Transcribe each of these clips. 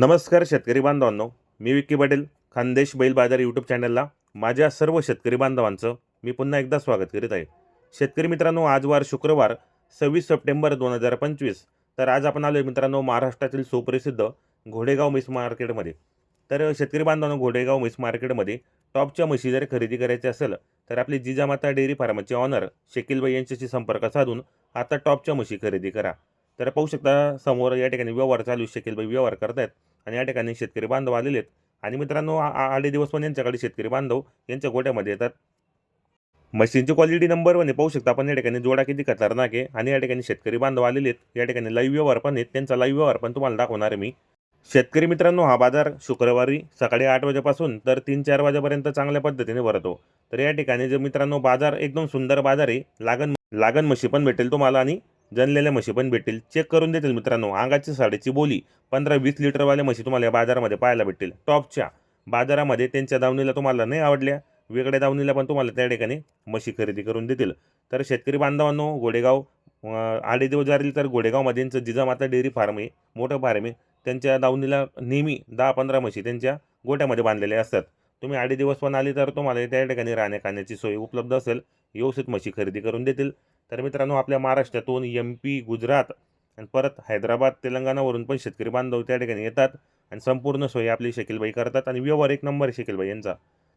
नमस्कार शेतकरी बांधवांनो मी विक्की पाटील खानदेश बैल बाजार यूट्यूब चॅनलला माझ्या सर्व शेतकरी बांधवांचं मी पुन्हा एकदा स्वागत करीत आहे. शेतकरी मित्रांनो आज वार शुक्रवार सव्वीस सप्टेंबर दोन हजार पंचवीस. तर आज आपण आलो मित्रांनो महाराष्ट्रातील सुप्रसिद्ध घोडेगाव मिस मार्केटमध्ये. तर शेतकरी बांधवांनो घोडेगाव मिस मार्केटमध्ये टॉपच्या म्हशी जर खरेदी करायची असेल तर आपली जिजामाता डेअरी फार्मचे ऑनर शकीलबाई यांच्याशी संपर्क साधून आता टॉपच्या म्हशी खरेदी करा. तर पाहू शकता समोर या ठिकाणी व्यवहार चालू शकीलबाई व्यवहार करतायत. आणि या ठिकाणी शेतकरी बांधव आलेले आहेत. आणि मित्रांनो आडे दिवस पण यांच्याकडे शेतकरी बांधव यांच्या गोट्यामध्ये येतात. मशीनची क्वालिटी नंबर वन आहे पाहू शकता आपण. या ठिकाणी जोडा किती खतरनाक आहे. आणि या ठिकाणी शेतकरी बांधव आलेले आहेत. या ठिकाणी लाईव्ह व्यवहार पण आहेत. त्यांचा लाईव्ह व्यवहार पण तुम्हाला दाखवणार आहे मी. शेतकरी मित्रांनो हा बाजार शुक्रवारी सकाळी आठ वाजेपासून तर तीन चार वाजेपर्यंत चांगल्या पद्धतीने भरतो. तर या ठिकाणी जे मित्रांनो बाजार एकदम सुंदर बाजार आहे. लागण लागण म्हशी पण भेटेल तुम्हाला आणि जनलेल्या म्हशी पण भेटतील. चेक करून देतील मित्रांनो. अंगाची साडेची बोली पंधरा वीस लिटरवाल्या म्हशी तुम्हाला या बाजारामध्ये पाहायला भेटतील. टॉपच्या बाजारामध्ये त्यांच्या दावणीला तुम्हाला नाही आवडल्या. वेगळ्या दावणीला पण तुम्हाला त्या ठिकाणी म्हशी खरेदी करून देतील. तर शेतकरी बांधवांनो गोडेगाव अं, आडे दिवस तर गोडेगावमध्ये त्यांचं जिजामाता डेअरी फार्म आहे मोठं फार्म आहे. त्यांच्या दावणीला नेहमी दहा पंधरा म्हशी त्यांच्या गोट्यामध्ये बांधलेल्या असतात. तुम्ही आडे दिवस पण आले तर तुम्हाला त्या ठिकाणी राहण्या खाण्याची सोय उपलब्ध असेल. व्यवस्थित म्हशी खरेदी करून देतील. तर मित्रांनो आपल्या महाराष्ट्रातून एम पी गुजरात आणि परत हैदराबाद तेलंगणावरून पण शेतकरी बांधव त्या ठिकाणी येतात आणि संपूर्ण सोयी आपली शकीलबाई करतात आणि व्यवहार एक नंबर शकीलबाई यांचा.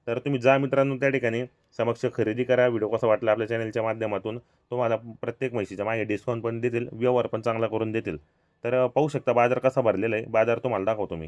तर तुम्ही जा मित्रांनो त्या ठिकाणी समक्ष खरेदी करा. व्हिडिओ कसा वाटला आपल्या चॅनलच्या माध्यमातून तुम्हाला प्रत्येक म्हशीच्या मागे डिस्काउंट पण देतील व्यवहार पण चांगला करून देतील. तर पाहू शकता बाजार कसा भरलेला आहे. बाजार तुम्हाला दाखवतो मी.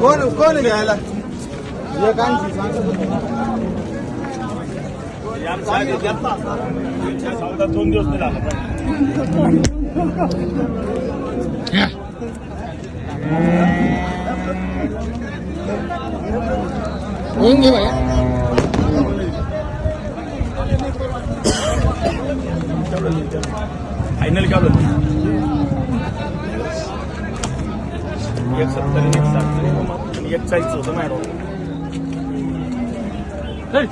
कोण कोण घ्यायला? दोन दिवस होऊन घे भाई फायनल का बोलतो एक सत्तर एक साठ एक चाळीस होतं मॅडम चालू.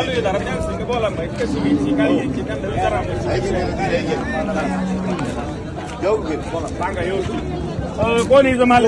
आहे जरा त्या संग बोला मग कशी घ्यायची काय घ्यायची त्यांना विचारा बोला सांगा येऊ कोण आहे माल